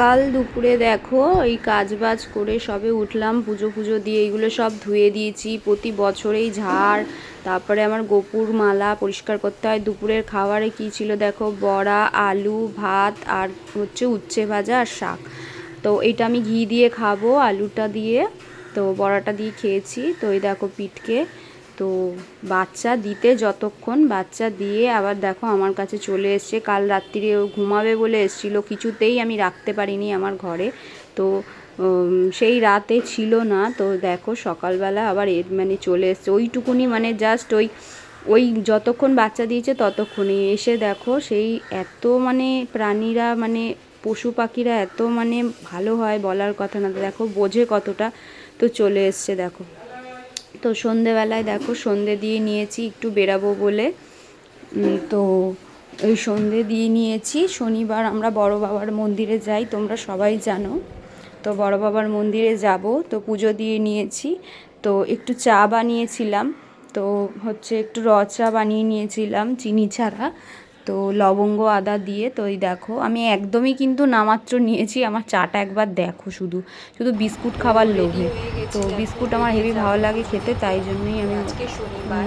কাল দুপুরে দেখো, এই কাজ বাজ করে সবে উঠলাম, পুজো পুজো দিয়ে এইগুলো সব ধুয়ে দিয়েছি। প্রতি বছরেই ঝাড়, তারপরে আমার গোপুর মালা পরিষ্কার করতে হয়। দুপুরের খাবারে কি ছিল দেখো, বড়া, আলু, ভাত আর হচ্ছে উচ্ছে ভাজা আর শাক। তো এইটা আমি ঘি দিয়ে খাব, আলুটা দিয়ে। তো বড়াটা দিয়ে খেয়েছি। তো এই দেখো পিঠকে। তো বাচ্চা দিতে যতক্ষণ, বাচ্চা দিয়ে আবার দেখো আমার কাছে চলে এসছে। কাল রাত্রিরে ও ঘুমাবে বলে এসেছিল, কিছুতেই আমি রাখতে পারিনি আমার ঘরে। তো সেই রাতে ছিল না। তো দেখো সকালবেলা আবার এর মানে চলে এসছে। ওইটুকুনি মানে জাস্ট ওই ওই যতক্ষণ বাচ্চা দিয়েছে ততক্ষণই। এসে দেখো সেই এত মানে প্রাণীরা মানে পশু পাখিরা এত মানে ভালো হয় বলার কথা না। দেখো বোঝে কতটা। তো চলে এসছে দেখো। তো সন্ধেবেলায় দেখো সন্ধে দিয়ে নিয়েছি একটু বেরাবো বলে। তো ওই সন্ধে দিয়ে নিয়েছি। শনিবার আমরা বড় বাবার মন্দিরে যাই, তোমরা সবাই জানো। তো বড় বাবার মন্দিরে যাব, তো পুজো দিয়ে নিয়েছি। তো একটু চা বানিয়েছিলাম, তো হচ্ছে একটু র চা বানিয়ে নিয়েছিলাম, চিনি ছাড়া। তো লবঙ্গ আদা দিয়ে তো এই দেখো আমি একদমই কিন্তু নামাত্র নিয়েছি আমার চাটা একবার দেখো শুধু শুধু বিস্কুট খাবার লোভে। তো বিস্কুট আমার হেভি ভালো লাগে খেতে তাই জন্যই আমি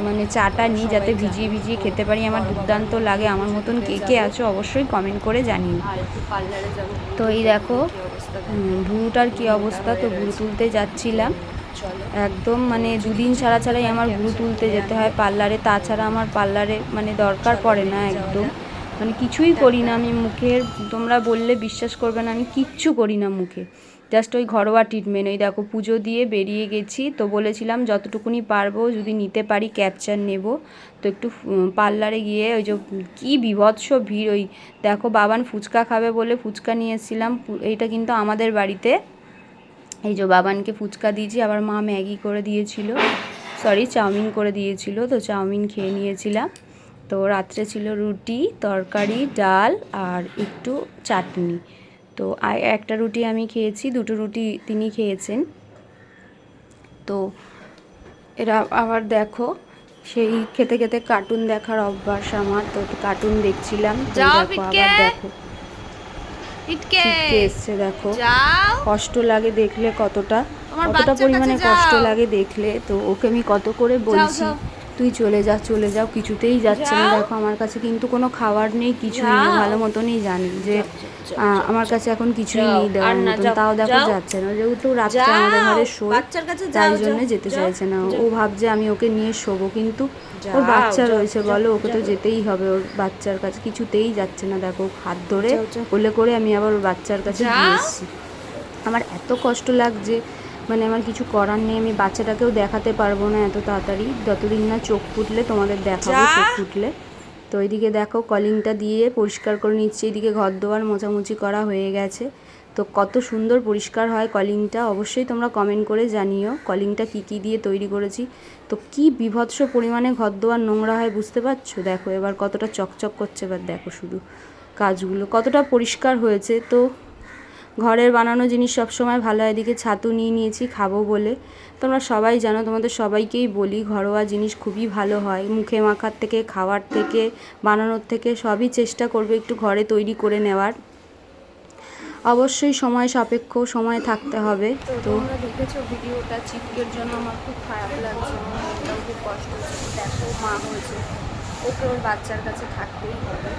মানে চাটা নিই যাতে ভিজিয়ে ভিজিয়ে খেতে পারি আমার দুর্দান্ত লাগে আমার মতন কে কে আছো অবশ্যই কমেন্ট করে জানিও। তো এই দেখো ভুরুটার কি অবস্থা। তো ভুরু তুলতে যাচ্ছিলাম। একদম মানে দুদিন ছাড়া ছাড়াই আমার ভুরু তুলতে যেতে হয় পার্লারে তাছাড়া আমার পার্লারে মানে দরকার পড়ে না একদম। মানে কিছুই করি না আমি মুখের তোমরা বললে বিশ্বাস করবে না আমি কিচ্ছু করি না মুখে। জাস্ট ওই ঘরোয়া ট্রিটমেন্ট ওই দেখো পুজো দিয়ে বেরিয়ে গেছি। তো বলেছিলাম যতটুকুনি পারব যদি নিতে পারি ক্যাপচার নেব। তো একটু পার্লারে গিয়ে ওই যে কী বিভৎস ভিড় ওই দেখো বাবান ফুচকা খাবে বলে ফুচকা নিয়ে এসেছিলাম। এইটা কিন্তু আমাদের বাড়িতে এই যে বাবানকে ফুচকা দিয়েছি আবার মা ম্যাগি করে দিয়েছিল। সরি চাউমিন করে দিয়েছিল তো চাউমিন খেয়ে নিয়েছিলাম। তো রাত্রে ছিল রুটি তরকারি ডাল আর একটু চাটনি। তো একটা রুটি আমি খেয়েছি দুটো রুটি তিনি খেয়েছেন। তো এরা আবার দেখো সেই খেতে খেতে কার্টুন দেখার অভ্যাস আমার তো কার্টুন দেখছিলাম। দেখো আবার দেখো। ছিটকে। এসছে দেখো। কষ্ট লাগে দেখলে কতটা। কতটা পরিমাণে কষ্ট লাগে দেখলে। তো ওকে আমি কত করে বলছি। তুই চলে যা চলে যাও কিছুতেই যাচ্ছে না। দেখো আমার কাছে কিন্তু কোনো খাবার নেই কিছুই নেই। ভালো মতনই জানি যে আমার কাছে এখন কিছুই নেই দেওয়ার মতন। তাও দেখো যাচ্ছে না। যেহেতু রাত্রে আমাদের ঘরে শোয় কাছে তাই জন্য যেতে চাইছে না। ও ভাবছে আমি ওকে নিয়ে শোবো কিন্তু ওর বাচ্চা রয়েছে বলো ওকে তো যেতেই হবে। ওর বাচ্চার কাছে কিছুতেই যাচ্ছে না। দেখো হাত ধরে যাও। করে আমি আবার ওর বাচ্চার কাছে দিয়ে এসেছি। আমার এত কষ্ট লাগছে মানে আমার কিছু করার নেই আমি বাচ্চাটাকেও দেখাতে পারব না এত তাড়াতাড়ি। যতদিন না চোখ ফুটলে তোমাদের দেখাবো চোখ ফুটলে। তো ওইদিকে দেখো কলিংটা দিয়ে পরিষ্কার করে নিচ্ছি এদিকে ঘর দোয়ার মোছামুছি করা হয়ে গেছে। তো কত সুন্দর পরিষ্কার হয় কলিংটা অবশ্যই তোমরা কমেন্ট করে জানিও কলিংটা কী কী দিয়ে তৈরি করেছি। তো কি বিভৎস পরিমাণে ঘর দোয়ার নোংরা হয় বুঝতে পারছ? দেখো এবার কতটা চকচক করছে এবার দেখো শুধু কাজগুলো কতটা পরিষ্কার হয়েছে। তো ঘরের বানানো জিনিস সবসময় ভালো হয়। এদিকে ছাতু নিয়ে নিয়েছি খাব বলে। তোমরা সবাই জানো তোমাদের সবাইকেই বলি ঘরোয়া জিনিস খুবই ভালো হয়। মুখে মাখার থেকে খাওয়ার থেকে বানানোর থেকে সবই চেষ্টা করবে একটু ঘরে তৈরি করে নেওয়ার। অবশ্যই সময় সাপেক্ষ সময় থাকতে হবে। তো দেখেছ ভিডিওটা চিটকের জন্য আমার খুব খারাপ লাগছে। আমার খুব কষ্ট হচ্ছে। দেখো মা হয়েছে। ওকে ওর বাচ্চার কাছে থাকতেই হবে।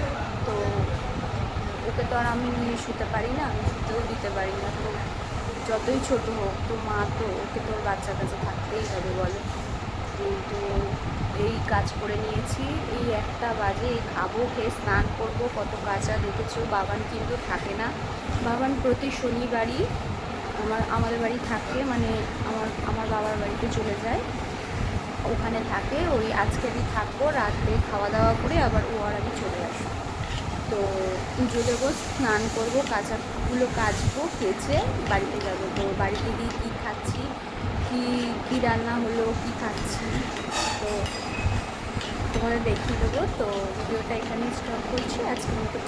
তো ওকে তো আর আমি নিয়ে শুতে পারি না, আমি শুতেও দিতে পারি না। তো যতই ছোট হোক, তো মা তো ওকে তো বাচ্চার কাছে থাকতেই হবে বলো। কিন্তু এই কাজ করে নিয়েছি, এই একটা বাজে খাব, খেয়ে স্নান করব, কত কাঁচা দেখেছ বাবান কিন্তু থাকে না। বাবান প্রতি শনিবারই আমার, আমাদের বাড়ি থাকে মানে আমার আমার বাবার বাড়িতে চলে যায়। ওখানে থাকে, ওই আজকে আমি থাকব রাতে খাওয়া দাওয়া করে আবার ও আর আমি চলে আসব। তো পুজো দেবো, স্নান করব কাঁচাগুলো কাচবো, কেচে বাড়িতে যাব। তো বাড়িতে গিয়ে কী খাচ্ছি? কী কী রান্না হলো, কী খাচ্ছি? তো তোমাদের দেখিয়ে দেবো। তো ভিডিওটা এখানে স্টপ করছি। আজকের মতো